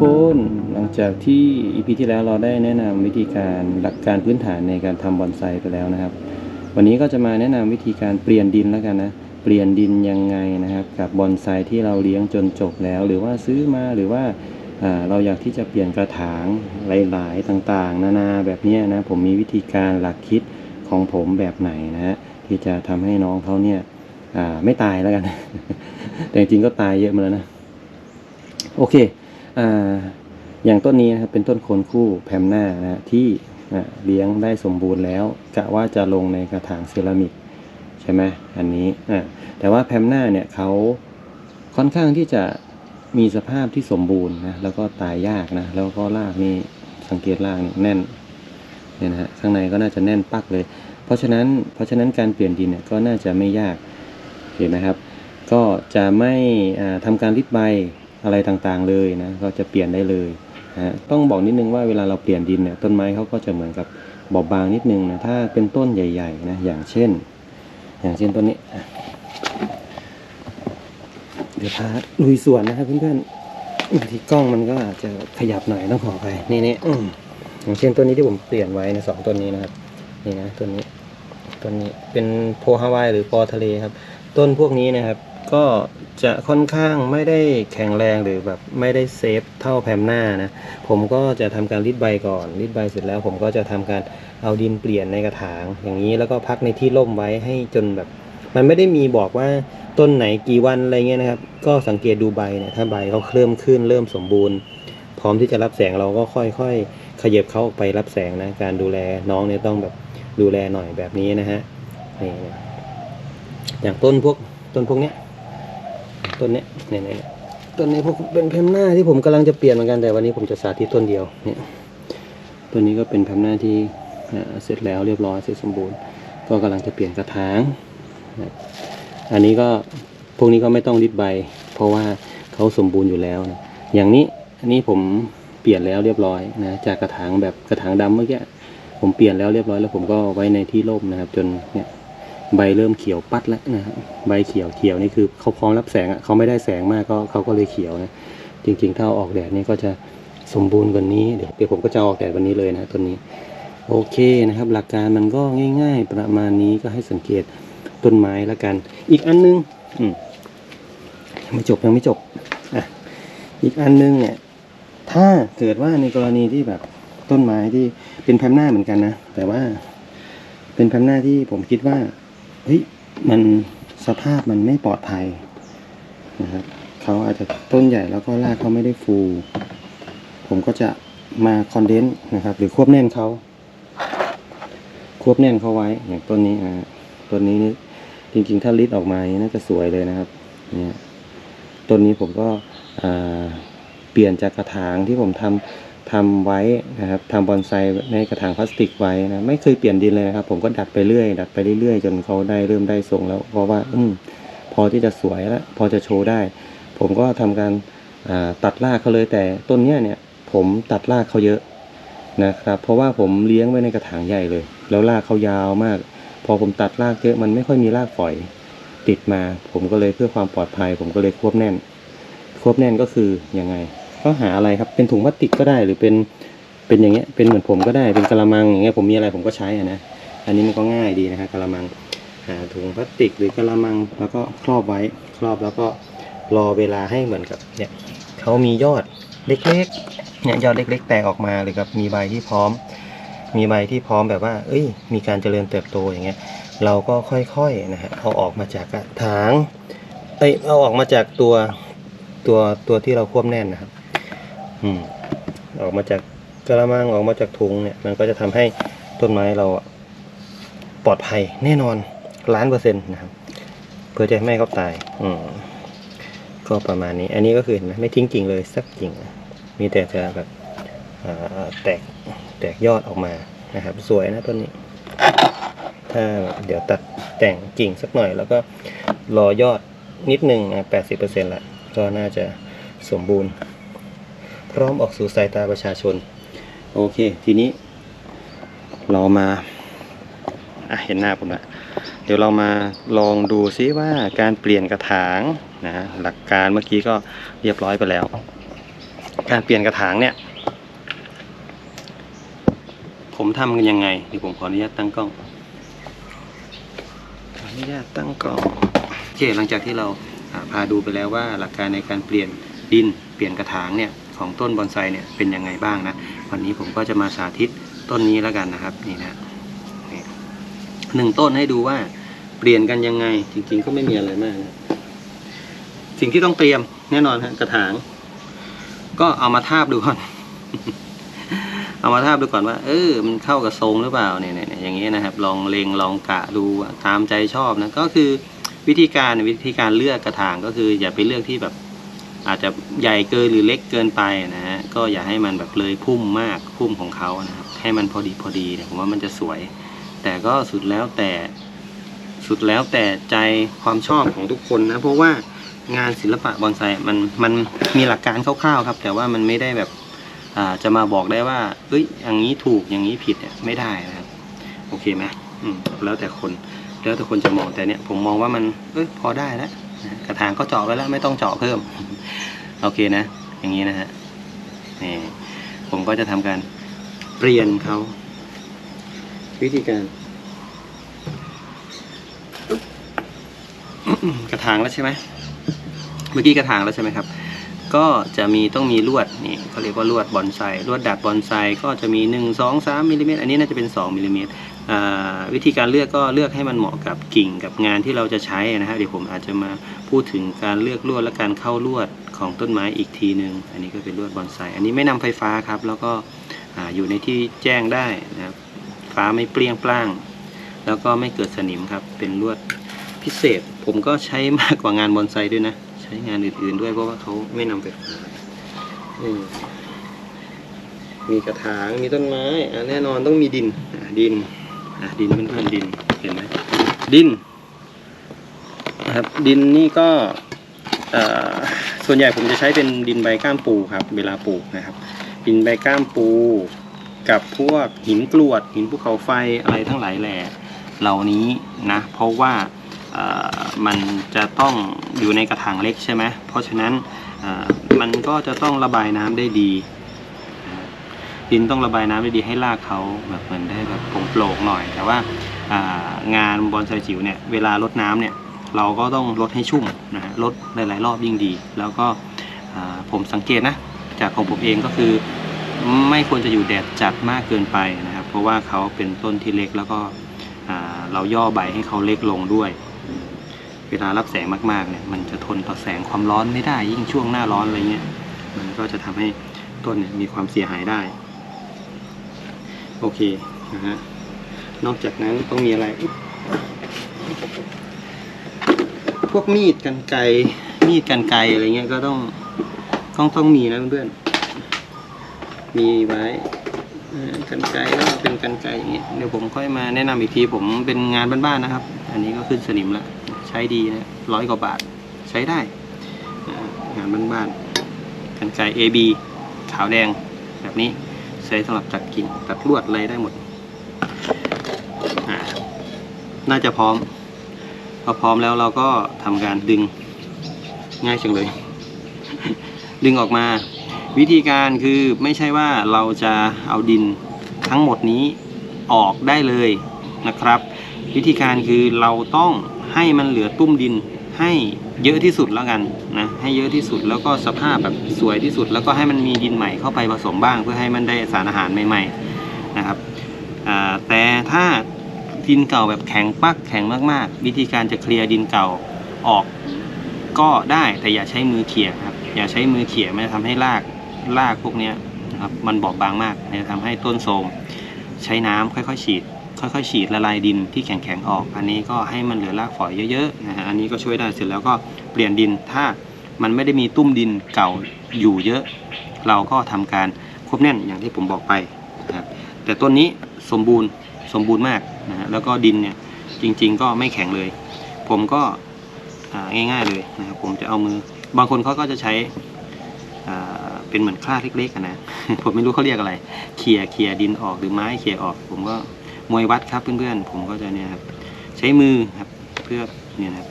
คนหลังจากที่ EP ที่แล้วเราได้แนะนำวิธีการหลักการพื้นฐานในการทำบอนไซไปแล้วนะครับ วันนี้ก็จะมาแนะนำวิธีการเปลี่ยนดินแล้วกันนะเปลี่ยนดินยังไงนะครับ กับบอนไซที่เราเลี้ยงจนจบแล้ว หรือว่าซื้อมาหรือว่าเราอยากที่จะเปลี่ยนกระถางหลาย ๆ ต่างๆ นานาแบบนี้นะผมมีวิธีการหลักคิดของผมแบบไหนนะฮะที่จะทำให้น้องเขาเนี่ยไม่ตายแล้วกัน แต่จริงๆก็ตายเยอะมาแล้วนะ โอเค อย่างต้นนี้นะครับเป็นต้นโคนคู่แพมหน้านะที่เลี้ยงได้สมบูรณ์แล้วกะว่าจะลงในกระถางเซรามิกใช่ไหมอันนี้แต่ว่าแพมหน้าเนี่ยเขาค่อนข้างที่จะมีสภาพที่สมบูรณ์นะแล้วก็ตายยากนะแล้วก็รากนี่สังเกตรากนี่แน่นเนี่ยนะฮะข้างในก็น่าจะแน่นปักเลย เพราะฉะนั้นเพราะฉะนั้นการเปลี่ยนดินเนี่ยก็น่าจะไม่ยากเห็นไหมครับ ก็จะไม่อ่าทำการริดใบ อะไรต่างๆเลยนะก็จะเปลี่ยนได้เลยนะฮะต้องบอกนิดนึงว่าเวลาเราเปลี่ยนดินเนี่ยต้นไม้เขาก็จะเหมือนกับบอบบางนิดนึงนะถ้าเป็นต้นใหญ่ๆนะอย่างเช่น อย่างเช่นต้นนี้เดี๋ยวพาลุยสวนนะครับเพื่อนๆบางทีกล้องมันก็อาจจะขยับหน่อยต้องขอไปนี่นี่อย่างเช่นต้นนี้ที่ผมเปลี่ยนไว้ในะสองต้นนี้นะครับ นี่นะต้นนี้ต้นนี้เป็นโพฮาวายหรือปอทะเลครับ ต้นพวกนี้นะครับ ก็ จะค่อนข้างไม่ได้แข็งแรงหรือแบบไม่ได้เซฟเท่าแพมหน้านะ ผมก็จะทำการรีดใบก่อนรีดใบเสร็จแล้ว ผมก็จะทำการเอาดินเปลี่ยนในกระถาง อย่างนี้แล้วก็พักในที่ร่มไว้ให้จนแบบ มันไม่ได้มีบอกว่าต้นไหนกี่วันอะไรเงี้ยนะครับ ก็สังเกตดูใบเนี่ยถ้าใบเขาเริ่มขึ้นเริ่มสมบูรณ์ พร้อมที่จะรับแสงเราก็ค่อยๆ ขยับเขาออกไปรับแสงนะ การดูแลน้องเนี่ยต้องแบบดูแลหน่อยแบบนี้นะฮะนี่อย่างต้นพวกต้นพวกเนี้ย ต้นเนี้ยเนี่ยเนี่ยเนี่ยต้นนี้พวกเป็นแพมหน้าที่ผมกำลังจะเปลี่ยนเหมือนกันแต่วันนี้ผมจะสาธิตต้นเดียวเนี่ยต้นนี้ก็เป็นแพมหน้าที่เสร็จแล้วเรียบร้อยเสร็จสมบูรณ์ ก็กำลังจะเปลี่ยนกระถางนะอันนี้ก็พวกนี้ก็ไม่ต้องริดใบ เพราะว่าเขาสมบูรณ์อยู่แล้วนะอย่างนี้อันนี้ผมเปลี่ยนแล้วเรียบร้อยนะจากกระถางแบบกระถางดำเมื่อกี้ผมเปลี่ยนแล้วเรียบร้อยแล้วผมก็ไว้ในที่ร่มนะครับ จนเนี่ย ใบเริ่มเขียวปัดแล้วนะครับใบเขียวเขียวนี่คือเขาพร้อมรับแสงอะเขาไม่ได้แสงมากก็เขาก็เลยเขียวนะจริงๆถ้าออกแดดนี่ก็จะสมบูรณ์กว่านี้เดี๋ยวเดี๋ยวผมก็จะออกแดดวันนี้เลยนะต้นนี้โอเคนะครับ หลักการมันก็ง่าย ๆ ประมาณนี้ก็ให้สังเกตต้นไม้ล้วกัน อีกอันนึงอืมยังไม่จบยังไม่จบอะอีกอันนึงเนี่ย ถ้าเกิดว่าในกรณีที่แบบต้นไม้ที่เป็นแพมหน้าเหมือนกันนะแต่ว่าเป็นแพมหน้าที่ผมคิดว่า เฮ้ยมันสภาพมันไม่ปลอดภัยนะครับเขาอาจจะต้นใหญ่แล้วก็รากเขาไม่ได้ฟู ผมก็จะมาคอนเดนส์นะครับ หรือควบแน่นเขาควบแน่นเขาไว้อย่างต้นนี้อ่าต้นนี้นี่จริงๆ ถ้าลิดออกมาน่าจะสวยเลยนะครับ เนี่ยต้นนี้ผมก็เปลี่ยนจากกระถางที่ผมทำ ทำไว้นะครับทำบอนไซในกระถางพลาสติกไว้นะไม่เคยเปลี่ยนดินเลยนะครับ ผมก็ดัดไปเรื่อยดัดไปเรื่อยๆ จนเขาได้เริ่มได้ทรงแล้ว เพราะว่าอืมพอที่จะสวยแล้วพอจะโชว์ได้ ผมก็ทำการตัดรากเขาเลยแต่ต้นเนี้ยเนี่ย ผมตัดรากเขาเยอะนะครับ เพราะว่าผมเลี้ยงไว้ในกระถางใหญ่เลย แล้วรากเขายาวมาก พอผมตัดรากเยอะมันไม่ค่อยมีรากฝอยติดมา ผมก็เลยเพื่อความปลอดภัย ผมก็เลยควบแน่น ควบแน่นก็คือยังไง ก็หาอะไรครับ เป็นถุงพลาสติกก็ได้หรือเป็นเป็นอย่างเงี้ยเป็นเหมือนผมก็ได้เป็นกระมังอย่างเงี้ยผมมีอะไรผมก็ใช้อะนะอันนี้มันก็ง่ายดีนะฮะกระมังหาถุงพลาสติกหรือกระมังแล้วก็ครอบไว้ครอบแล้วก็รอเวลาให้เหมือนกับเนี่ยเขามียอดเล็กๆเนี่ยยอดเล็ก ๆ แตกออกมาหรือกับมีใบที่พร้อม มีใบที่พร้อมแบบว่า เอ้ย มีการเจริญเติบโตอย่างเงี้ยเราก็ค่อยๆนะฮะเอาออกมาจากถางเอ้ยเอาออกมาจากตัวตัวตัวที่เราควบแน่นนะครับ อืมออกมาจากกระมังออกมาจากถุงเนี่ย มันก็จะทำให้ต้นไม้เราปลอดภัยแน่นอนล้านเปอร์เซ็นต์นะครับ เพื่อจะไม่ให้เขาตาย อืมก็ประมาณนี้ อันนี้ก็คือเห็นไหมไม่ทิ้งกิ่งเลยสักกิ่ง มีแต่จะแบบแตกแตกยอดออกมานะครับ สวยนะต้นนี้ ถ้าเดี๋ยวตัดแต่งกิ่งสักหน่อย แล้วก็รอยอดนิดนึงแปดสิบเปอร์เซ็นต์ละก็น่าจะสมบูรณ์ พร้อมออกสู่สายตาประชาชน โอเค ทีนี้ เรามาอะเห็นหน้าผมละเดี๋ยวเรามาลองดูซิว่าการเปลี่ยนกระถางนะหลักการเมื่อกี้ก็เรียบร้อยไปแล้ว การเปลี่ยนกระถางเนี่ย ผมทำกันยังไงเดี๋ยวผมขออนุญาตตั้งกล้องขออนุญาตตั้งกล้องโอเคหลังจากที่เราพาดูไปแล้วว่าหลักการในการเปลี่ยนดินเปลี่ยนกระถางเนี่ย ของต้นบอนไซเนี่ยเป็นยังไงบ้างนะวันนี้ผมก็จะมาสาธิตต้นนี้แล้วกันนะครับนี่นะนี่หนึ่งต้นให้ดูว่าเปลี่ยนกันยังไง จริง ๆ ก็ไม่มีอะไรมากนะสิ่งที่ต้องเตรียมแน่นอนฮะกระถาง ก็เอามาทาบดูก่อนเอามาทาบดูก่อนว่า เออ มันเข้ากับทรงหรือเปล่าเนี่ยเนี่ยเนี่ยอย่างนี้นะครับ ลองเลงลองกะดูตามใจชอบนะก็คือวิธีการวิธีการเลือกกระถางก็คืออย่าไปเลือกที่แบบ อาจจะใหญ่เกินหรือเล็กเกินไปนะฮะก็อย่าให้มันแบบเลยพุ่มมากพุ่มของเขานะครับให้มันพอดีพอดีเนี่ยผมว่ามันจะสวย แต่ก็สุดแล้วแต่สุดแล้วแต่ใจความชอบของทุกคนนะเพราะว่างานศิลปะบอนไซมันมันมีหลักการคร่าวๆครับ แต่ว่ามันไม่ได้แบบจะมาบอกได้ว่าเอ้ยอย่างนี้ถูกอย่างนี้ผิดเนี่ยไม่ได้นะครับโอเคไหมอืมแล้วแต่คนแล้วแต่คนจะมองแต่เนี่ยผมมองว่ามันเอ้ยพอได้แล้วกระถางก็เจาะไว้แล้วไม่ต้องเจาะเพิ่ม โอเคนะ อย่างนี้นะฮะนี่ผมก็จะทำการเปลี่ยนเขา วิธีการ กระถางแล้วใช่ไหมเมื่อกี้กระถางแล้วใช่ไหมครับ ก็จะมีต้องมีลวดนี่เขาเรียกว่าลวดบอนไซลวดดัดบอนไซก็จะมี 1 2 3มิลลิเมตรอันนี้น่าจะเป็น 2มิลลิเมตรวิธีการเลือกก็เลือกให้มันเหมาะกับกิ่งกับงานที่เราจะใช้นะฮะเดี๋ยวผมอาจจะมาพูดถึงการเลือกลวดและการเข้าลวด ของต้นไม้อีกทีหนึ่งอันนี้ก็เป็นลวดบอนไซอันนี้ไม่นำไฟฟ้าครับ แล้วก็อ่าอยู่ในที่แจ้งได้นะครับฟ้าไม่เปรี้ยงปร้าง แล้วก็ไม่เกิดสนิมครับ เป็นลวดพิเศษ ผมก็ใช้มากกว่างานบอนไซด้วยนะ ใช้งานอื่นๆด้วยเพราะว่าเขาไม่นำไฟฟ้ามีกระถาง มีต้นไม้อะแน่นอนต้องมีดิน ดิน ดินเพื่อนๆดิน เห็นไหม ดินนะครับ ดินนี่ก็อ่อ ส่วนใหญ่ผมจะใช้เป็นดินใบก้ามปูครับ เวลาปลูกนะครับ ดินใบก้ามปู กับพวกหินกรวด หินภูเขาไฟอะไรทั้งหลายแหล่เหล่านี้นะเพราะว่ามันจะต้องอยู่ในกระถางเล็กใช่ไหมเพราะฉะนั้นมันก็จะต้องระบายน้ำได้ดี ดินต้องระบายน้ำได้ดีให้รากเขาแบบเหมือนได้แบบโปร่งๆหน่อย แต่ว่างานบอนไซจิ๋วเนี่ยเวลารดน้ำเนี่ย เราก็ต้องรดให้ชุ่มนะฮะรดหลาย ๆ รอบยิ่งดี แล้วก็ผมสังเกตนะ จากของผมเองก็คือ ไม่ควรจะอยู่แดดจัดมากเกินไปนะครับ เพราะว่าเขาเป็นต้นที่เล็กแล้วก็เราย่อใบให้เขาเล็กลงด้วย เวลารับแสงมากๆเนี่ยมันจะทนต่อแสงความร้อนไม่ได้ยิ่งช่วงหน้าร้อนอะไรเงี้ยมันก็จะทำให้ต้นเนี่ยมีความเสียหายได้ โอเคนะฮะนอกจากนั้นต้องมีอะไรอ วกมีดกันไกรมีดกันไกรอะไรเงี้ยก็ต้องต้องต้องมีนะเพื่อนมีไว้กันไกรก็เป็นกันไกรอย่างเงี้ยเดี๋ยวผมค่อยมาแนะนำอีกทีผมเป็นงานบ้านๆนะครับ อันนี้ก็ขึ้นสนิมแล้วใช้ดีนะร้อยกว่าบาทใช้ได้งานบ้านๆกันไกร AB ขาวแดงแบบนี้ใช้สำหรับตัดกิ่งตัดลวดอะไรได้หมดน่าจะพร้อม พอพร้อมแล้วเราก็ทำการดึงง่ายจังเลย ดึงออกมา วิธีการคือไม่ใช่ว่าเราจะเอาดินทั้งหมดนี้ออกได้เลยนะครับ วิธีการคือเราต้องให้มันเหลือตุ้มดินให้เยอะที่สุดแล้วกันนะให้เยอะที่สุดแล้วก็สภาพแบบสวยที่สุด แล้วก็ให้มันมีดินใหม่เข้าไปผสมบ้าง เพื่อให้มันได้สารอาหารใหม่ ๆนะครับแต่ถ้า ดินเก่าแบบแข็งปักแข็งมากๆ วิธีการจะเคลียร์ดินเก่าออกก็ได้แต่อย่าใช้มือเขี่ยครับอย่าใช้มือเขี่ยมันจะทำให้รากรากพวกนี้นะครับมันบอบบางมากมันจะทำให้ต้นโทมใช้น้ำค่อยๆ ฉีด ค่อยๆ ฉีดละลายดินที่แข็งๆออก อันนี้ก็ให้มันเหลือรากฝอยเยอะๆนะฮะอันนี้ก็ช่วยได้เสร็จแล้วก็เปลี่ยนดินถ้ามันไม่ได้มีตุ้มดินเก่าอยู่เยอะ เราก็ทำการควบแน่นอย่างที่ผมบอกไปนะครับแต่ต้นนี้สมบูรณ์ สมบูรณ์มากนะฮะแล้วก็ดินเนี่ยจริง ๆ ก็ไม่แข็งเลย ผมก็ง่ายๆเลยนะครับผมจะเอามือบางคนเขาก็จะใช้อ่าเป็นเหมือนคลาดเล็กๆนะ ผมไม่รู้เขาเรียกอะไรเคลียเคลียดินออกหรือไม้เคลียออก ผมก็มวยวัดครับเพื่อนๆ ผมก็จะเนี่ยครับใช้มือครับเพื่อเนี่ยนะครับ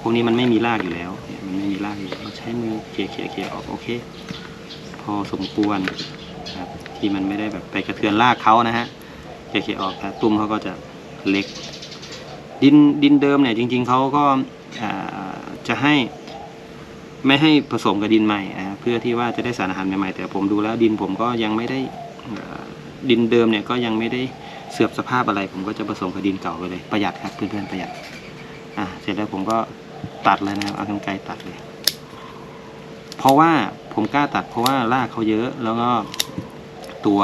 พวกนี้มันไม่มีรากอยู่แล้วเนี่ยมันไม่มีรากอยู่เราใช้มือเคลียเคลียเคลียออกโอเค พอสมควรครับที่มันไม่ได้แบบไปกระเทือนรากเขานะฮะ เขี่ยออกแต่ตุ้มเขาก็จะเล็ก ดินดินเดิมเนี่ยจริง ๆเขาก็จะให้ไม่ให้ผสมกับดินใหม่เพื่อที่ว่าจะได้สารอาหารใหม่ๆแต่ผมดูแล้วดินผมก็ยังไม่ได้ดินเดิมเนี่ยก็ยังไม่ได้เสื่อมสภาพอะไร ผมก็จะผสมกับดินเก่าไปเลยประหยัดครับเพื่อนๆประหยัดอ่าเสร็จแล้วผมก็ตัดเลยนะครับเอากรรไกรตัดเลย เพราะว่าผมกล้าตัดเพราะว่ารากเขาเยอะแล้วก็ตัว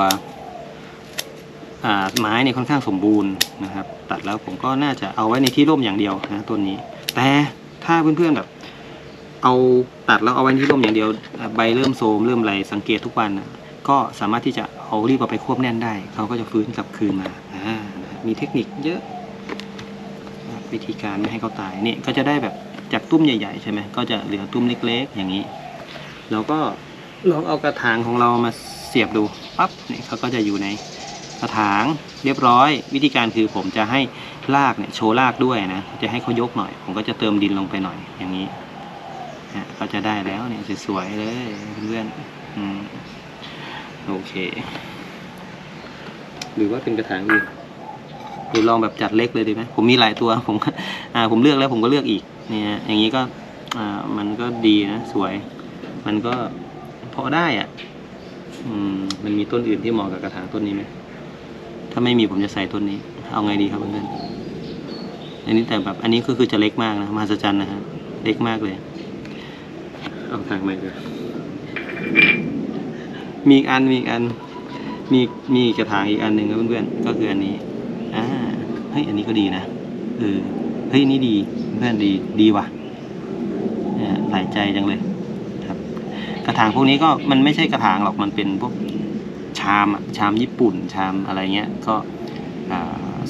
ไม้เนี่ยค่อนข้างสมบูรณ์นะครับ ตัดแล้วผมก็น่าจะเอาไว้ในที่ร่มอย่างเดียวนะต้นนี้ แต่ถ้าเพื่อนๆแบบ เอาตัดแล้วเอาไว้ที่ร่มอย่างเดียว ใบเริ่มโทมเริ่มอะไรสังเกตทุกวันนะก็สามารถที่จะเอารีบเอาไปควบแน่นได้ เขาก็จะฟื้นกลับคืนมามีเทคนิคเยอะ วิธีการไม่ให้เขาตายนี่ก็จะได้แบบจากตุ้มใหญ่ ๆ ใช่ไหมก็จะเหลือตุ้มเล็ก ๆ อย่างนี้เราก็ลองเอากระถางของเรามาเสียบดูปั๊บเนี่ยเขาก็จะอยู่ใน กระถางเรียบร้อย วิธีการคือผมจะให้รากเนี่ยโชว์รากด้วยนะ จะให้เขายกหน่อย ผมก็จะเติมดินลงไปหน่อยอย่างนี้นะก็จะได้แล้วเนี่ยสวยๆเลยเพื่อนๆอืมโอเค หรือว่าเป็นกระถางอื่นหรือลองแบบจัดเล็กเลยดีไหมผมมีหลายตัวผมอ่าผมเลือกแล้วผมก็เลือกอีกเนี่ยอย่างนี้ก็อ่ามันก็ดีนะสวย มันก็พอได้อะ่ะอืมมันมีต้นอื่นที่เหมาะกับกระถางต้นนี้ไหม ถ้าไม่มีผมจะใส่ต้นนี้ เอาไงดีครับเพื่อนๆอันนี้แต่แบบอันนี้ก็คือจะเล็กมากนะมหัศจรรย์นะครับเล็กมากเลย เอาทางใหม่เลยมีอีกอันมีอีกอัน มีมีกระถางอีกอันหนึ่งครับเพื่อนๆก็คืออันนี้อ่าเฮ้ยอันนี้ก็ดีนะเออเฮ้ยนี่ดีเพื่อนดีดีว่ะเนี่ยหลายใจจังเลย ครับ กระถางพวกนี้ก็มันไม่ใช่กระถางหรอกมันเป็นพวก ชามอะชามญี่ปุ่นชามอะไรเงี้ยก็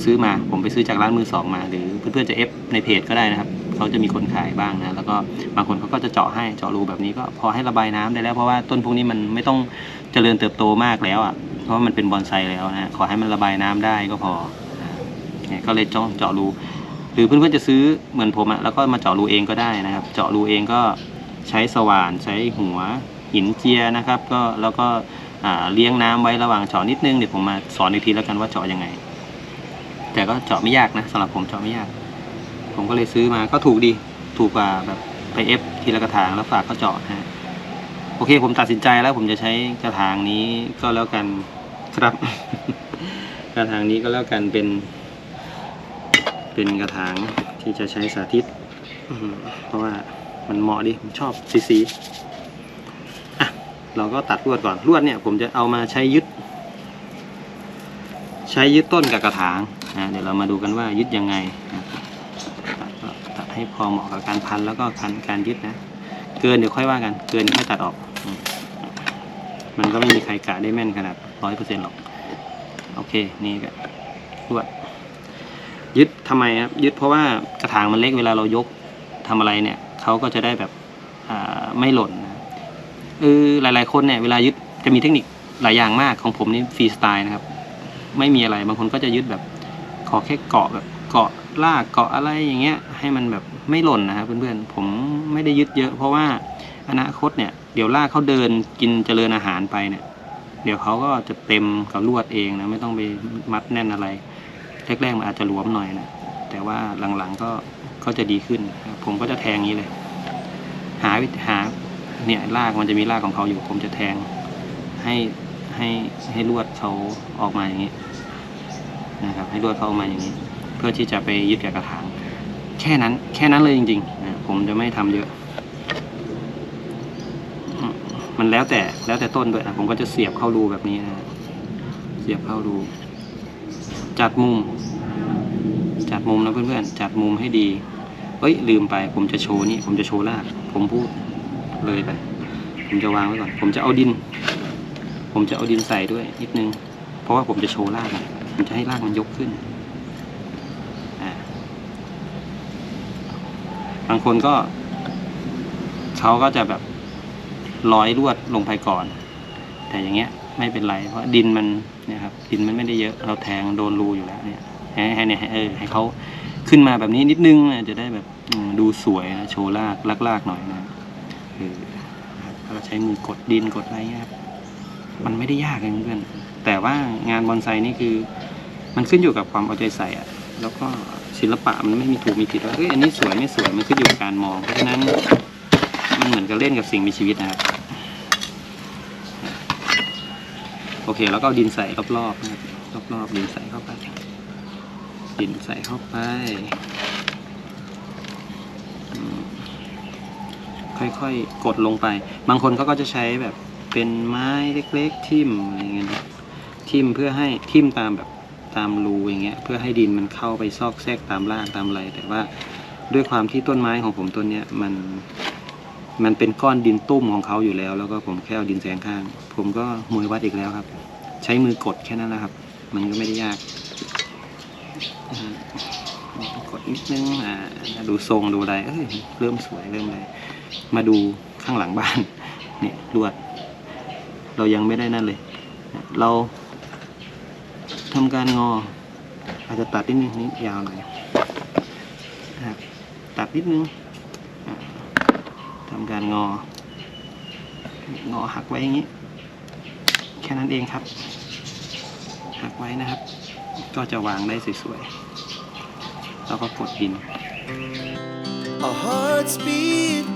ซื้อมาผมไปซื้อจากร้านมือสองมา หรือเพื่อนๆจะเอฟในเพจก็ได้นะครับเขาจะมีคนขายบ้างนะแล้วก็บางคนเขาก็จะเจาะให้เจาะรูแบบนี้ก็พอให้ระบายน้ำได้แล้วเพราะว่าต้นพวกนี้มันไม่ต้องเจริญเติบโตมากแล้วอะเพราะามันเป็นบอนไซแล้วนะขอให้มันระบายน้ำได้ก็พอเนี่ยก็เลยจ้องเจาะรูหรือเพื่อนๆจะซื้อเหมือนผมอะแล้วก็มาเจาะรูเองก็ได้นะครับ เจาะรูเองก็ใช้สว่านใช้หัวหินเจียนะครับ ก็แล้วก็ เลี้ยงน้ำไว้ระหว่างเจาะนิดนึงเดี๋ยวผมมาสอนอีกทีแล้วกันว่าเจาะยังไง แต่ก็เจาะไม่ยากนะสำหรับผมเจาะไม่ยาก ผมก็เลยซื้อมาก็ถูกดีถูกกว่าแบบไปเอฟทีละกระถางแล้วฝากเขาเจาะฮะโอเค ผมตัดสินใจแล้ว ผมจะใช้กระถางนี้ก็แล้วกันครับ กระถางนี้ก็แล้วกันเป็น เป็นกระถางที่จะใช้สาธิตเพราะว่ามันเหมาะดิผมชอบสีสี เราก็ตัดลวดก่อนลวดเนี่ย ผมจะเอามาใช้ยึด ใช้ยึดต้นกับกระถางนะเดี๋ยวเรามาดูกันว่ายึดยังไงนะตัดก็ตัดให้พอเหมาะกับการพันแล้วก็การการยึดนะ เกินเดี๋ยวค่อยว่ากัน เกินค่อยตัดออก มันก็ไม่มีใครกะได้แม่นขนาดร้อยเปอร์เซ็นต์หรอก โอเค นี่ก็ลวดยึดทำไมครับยึดเพราะว่ากระถางมันเล็กเวลาเรายกทำอะไรเนี่ยเขาก็จะได้แบบไม่หล่นน เออหลาย ๆ คนเนี่ยเวลายึดจะมีเทคนิคหลายอย่างมากของผมนี่ฟรีสไตล์นะครับ ไม่มีอะไรบางคนก็จะยึดแบบ ขอแค่เกาะแบบเกาะลากเกาะอะไรอย่างเงี้ย ให้มันแบบไม่หล่นนะครับเพื่อนๆผมไม่ได้ยึดเยอะ เพราะว่าอนาคตเนี่ยเดี๋ยวลากเขาเดินกินเจริญอาหารไปเนี่ย เดี๋ยวเขาก็จะเต็มกับลวดเองนะไม่ต้องไปมัดแน่นอะไรแรกๆมันอาจจะหลวมหน่อยนะแต่ว่าหลังๆก็ก็จะดีขึ้น ผมก็จะแทงอย่างนี้เลย หาวิหา เนี่ยรากมันจะมีรากของเขาอยู่ผมจะแทงให้ให้ให้ลวดเขาออกมาอย่างนี้นะครับให้ลวดเขาออกมาอย่างนี้ เพื่อที่จะไปยึดกับกระถาง แค่นั้นแค่นั้นเลยจริงๆนะผมจะไม่ทำเยอะมมันแล้วแต่แล้วแต่ต้นด้วยนะผมก็จะเสียบเข้ารูแบบนี้นะเสียบเข้ารู จัดมุม จัดมุมนะเพื่อนๆจัดมุมให้ดีเอ้ยลืมไปผมจะโชว์นี่ผมจะโชว์รากผมพูด เลยไป ผมจะวางไว้ก่อน ผมจะเอาดิน ผมจะเอาดินใส่ด้วยนิดนึง เพราะว่าผมจะโชว์รากอะผมจะให้รากมันยกขึ้นอ่าบางคนก็ เขาก็จะแบบร้อยลวดลงไปก่อน แต่อย่างเงี้ยไม่เป็นไร เพราะดินมันเนี่ยครับดินมันไม่ได้เยอะ เราแทงโดนรูอยู่แล้วเนี่ยให้ให้เนี่ยให้เออให้เขาขึ้นมาแบบนี้นิดนึงนะจะได้แบบดูสวยนะโชว์ลากลากลากๆหน่อยนะ เออครับแล้วก็ใช้มือกดดินกดอะไรเงี้ยครับมันไม่ได้ยากเลยเพื่อนแต่ว่างานบอนไซนี่คือ มันขึ้นอยู่กับความเอาใจใส่อะแล้วก็ศิลปะมันไม่มีถูกมีผิดว่าเอ้ยอันนี้สวยไม่สวยมันขึ้นอยู่กับการมองเพราะฉะนั้นมันเหมือนกับเล่นกับสิ่งมีชีวิตนะครับโอเค แล้วก็ดินใส่รอบๆนะครับรอบๆดินใส่เข้าไปดินใส่เข้าไปอืม ค่อยๆ กดลงไป บางคนเขาก็จะใช้แบบเป็นไม้เล็กๆทิ่มอะไรเงี้ยนะทิ่มเพื่อให้ทิ่มตามแบบตามรูอย่างเงี้ยเพื่อให้ดินมันเข้าไปซอกแซกตามรากตามอะไรแต่ว่าด้วยความที่ต้นไม้ของผมต้นเนี้ยมันมันเป็นก้อนดินตุ้มของเขาอยู่แล้ว แล้วก็ผมแค่เอาดินแซงข้าง ผมก็มือวัดอีกแล้วครับ ใช้มือกดแค่นั้นแหละครับ มันก็ไม่ได้ยากกดนิดนึงอ่าดูทรงดูอะไรเอ้ยเริ่มสวยเริ่มอะไร มาดูข้างหลังบ้านเนี่ยลวด เรายังไม่ได้นั่นเลย เราทำการงอ อาจจะตัดนิดนึงนี่ยาวหน่อยนะครับตัดนิดนึงอ่าทำการงอ งอหักไว้อย่างนี้ แค่นั้นเองครับ หักไว้นะครับ ก็จะวางได้สวยๆแล้วก็กดดิน Our hearts beat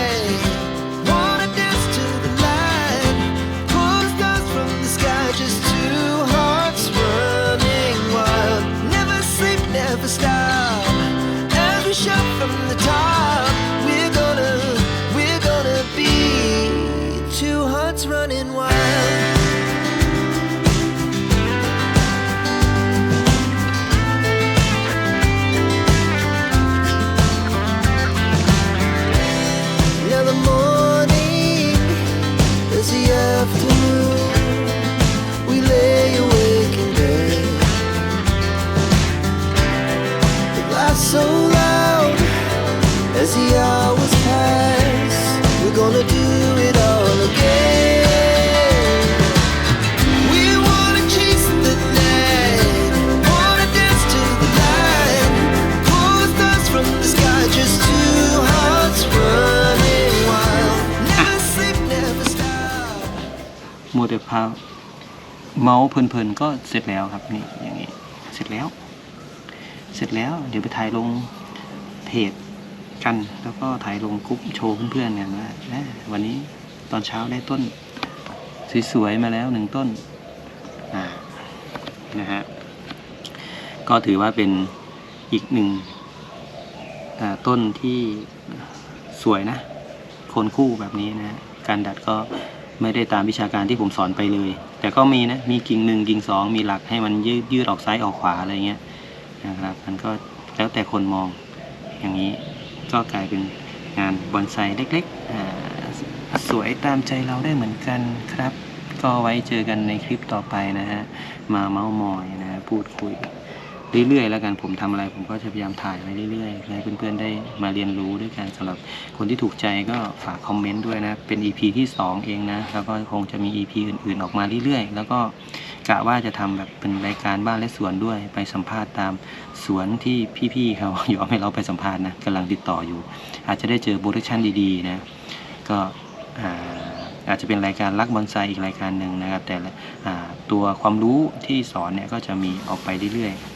พาเมาส์เพลินๆก็เสร็จแล้วครับนี่อย่างนี้เสร็จแล้ว เสร็จแล้วเดี๋ยวไปถ่ายลงเพจกัน แล้วก็ถ่ายลงกรุ๊ปโชว์เพื่อนๆกันว่าวันนี้ตอนเช้าได้ต้นสวยๆมาแล้วหนึ่งต้นนะฮะก็ถือว่าเป็นอีกหนึ่งต้นที่สวยนะโคนคู่แบบนี้นะ การดัดก็ ไม่ได้ตามวิชาการที่ผมสอนไปเลย แต่ก็มีนะมีกิ่งหนึ่งกิ่งสองมีหลักให้มันยืดยืดออกซ้ายออกขวาอะไรเงี้ยนะครับมันก็แล้วแต่คนมองอย่างนี้ก็กลายเป็นงานบอนไซเล็กๆสวยตามใจเราได้เหมือนกันครับ ก็ไว้เจอกันในคลิปต่อไปนะฮะมาเมาส์มอยนะพูดคุย เรื่อยๆ แล้วกันผมทำอะไร ผมก็จะพยายามถ่ายไว้เรื่อยๆเพื่อให้เพื่อนๆได้มาเรียนรู้ด้วยกันสำหรับคนที่ถูกใจก็ฝากคอมเมนต์ด้วยนะเป็น EP ที่ 2 เองนะแล้วก็คงจะมี EP อื่นๆ ออกมาเรื่อยๆ แล้วก็กะว่าจะทำแบบเป็นรายการบ้านและสวนด้วย ไปสัมภาษณ์ตามสวนที่พี่ๆเขายอมให้เราไปสัมภาษณ์นะกำลังติดต่ออยู่ อาจจะได้เจอโปรดักชันดีๆนะก็อาอาจจะเป็นรายการรักบอนไซอีกรายการหนึ่งนะครับ แต่ตัวความรู้ที่สอนเนี่ยก็จะมีออกไปเรื่อยๆ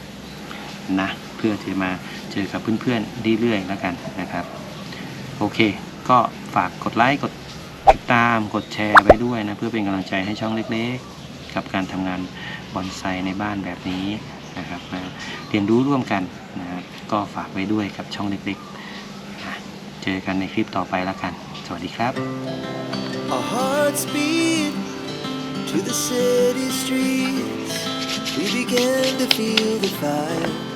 นะ เพื่อที่มาเจอกับเพื่อนๆเรื่อยๆแล้วกันนะครับ โอเค ก็ฝากกดไลค์กดติดตามกดแชร์ไว้ด้วยนะ เพื่อเป็นกำลังใจให้ช่องเล็กๆ กับการทำงานบอนไซในบ้านแบบนี้นะครับมาเรียนรู้ร่วมกันนะครับก็ฝากไว้ด้วยกับช่องเล็กๆอะเจอกันในคลิปต่อไปแล้วกัน สวัสดีครับ Our hearts beat to the city streets. We began to feel the fire.